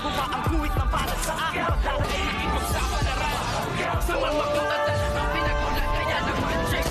Ang guhit na para sa akin. Pagdadaig ipagsapalaran Sa mga katatan Ang pinagulat kaya naman check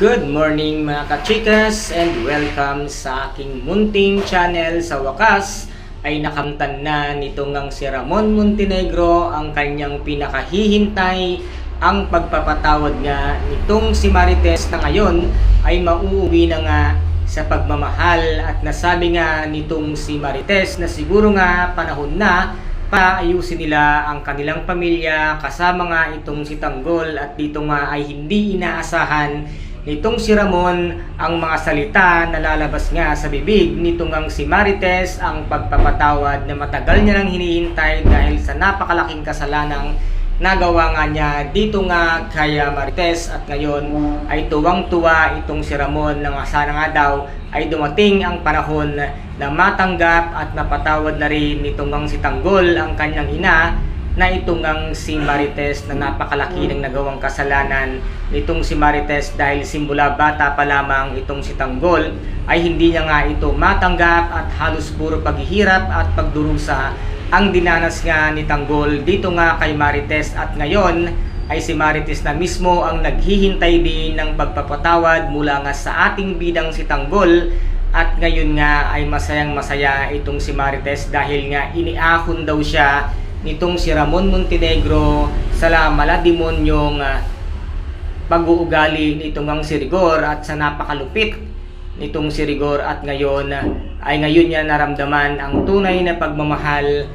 Good morning mga kachikas and welcome sa aking munting channel. Sa wakas ay nakamtan na nitong ang si Ramon Montenegro ang kanyang pinakahihintay ang pagpapatawad nga nitong si Marites na ngayon ay mauuwi na nga sa pagmamahal. At nasabi nga nitong si Marites na siguro nga panahon na paayusin nila ang kanilang pamilya kasama nga itong si Tanggol. At dito nga ay hindi inaasahan nitong si Ramon ang mga salita na lalabas nga sa bibig nitong ang si Marites ang pagpapatawad na matagal niya nang hinihintay dahil sa napakalaking kasalanang nagawa nga niya. Dito nga kay ah, Marites at ngayon ay tuwang-tuwa itong si Ramon na nga sana nga daw ay dumating ang panahon na matanggap at napatawad na rin nitong si Tanggol ang kanyang ina na itong si Marites na napakalaki ng nagawang kasalanan nitong si Marites dahil simula bata pa lamang itong si Tanggol ay hindi niya nga ito matanggap at halos puro paghihirap at pagdurusa ang dinanas nga ni Tanggol dito nga kay Marites at ngayon ay si Marites na mismo ang naghihintay din ng pagpapatawad mula nga sa ating bidang si Tanggol. At ngayon nga ay masayang masaya itong si Marites dahil nga iniahon daw siya nitong si Ramon Montenegro sa la malademonyong ah, pag-uugali nitong ang si Rigor at sa napakalupit nitong si Rigor at ngayon ay ngayon niya naramdaman ang tunay na pagmamahal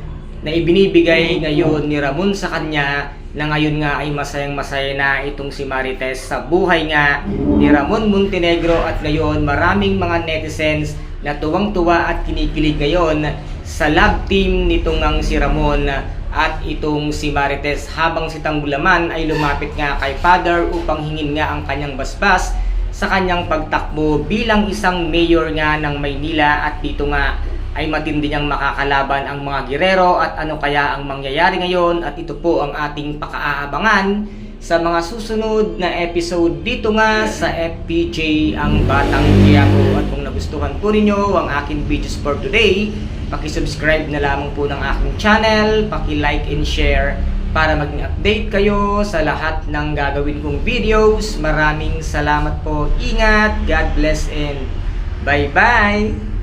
na ibinibigay ngayon ni Ramon sa kanya na ngayon nga ay masayang masaya na itong si Marites. Sa buhay nga ni Ramon Montenegro at ngayon maraming mga netizens na tuwang-tuwa at kinikilig ngayon sa love team nitong ang si Ramon at itong si Marites. Habang si Tanggulaman ay lumapit nga kay Father upang hingin nga ang kanyang basbas sa kanyang pagtakbo bilang isang mayor nga ng Maynila. At dito nga ay matindi niyang makakalaban ang mga girero at ano kaya ang mangyayari ngayon. At ito po ang ating pakaaabangan sa mga susunod na episode dito nga sa FPJ ang Batang Quiapo at kung nagustuhan po ninyo ang aking videos for today paki-subscribe na lamang po ng aking channel paki-like and share para maging update kayo sa lahat ng gagawin kong videos. Maraming salamat po. Ingat. God bless and bye bye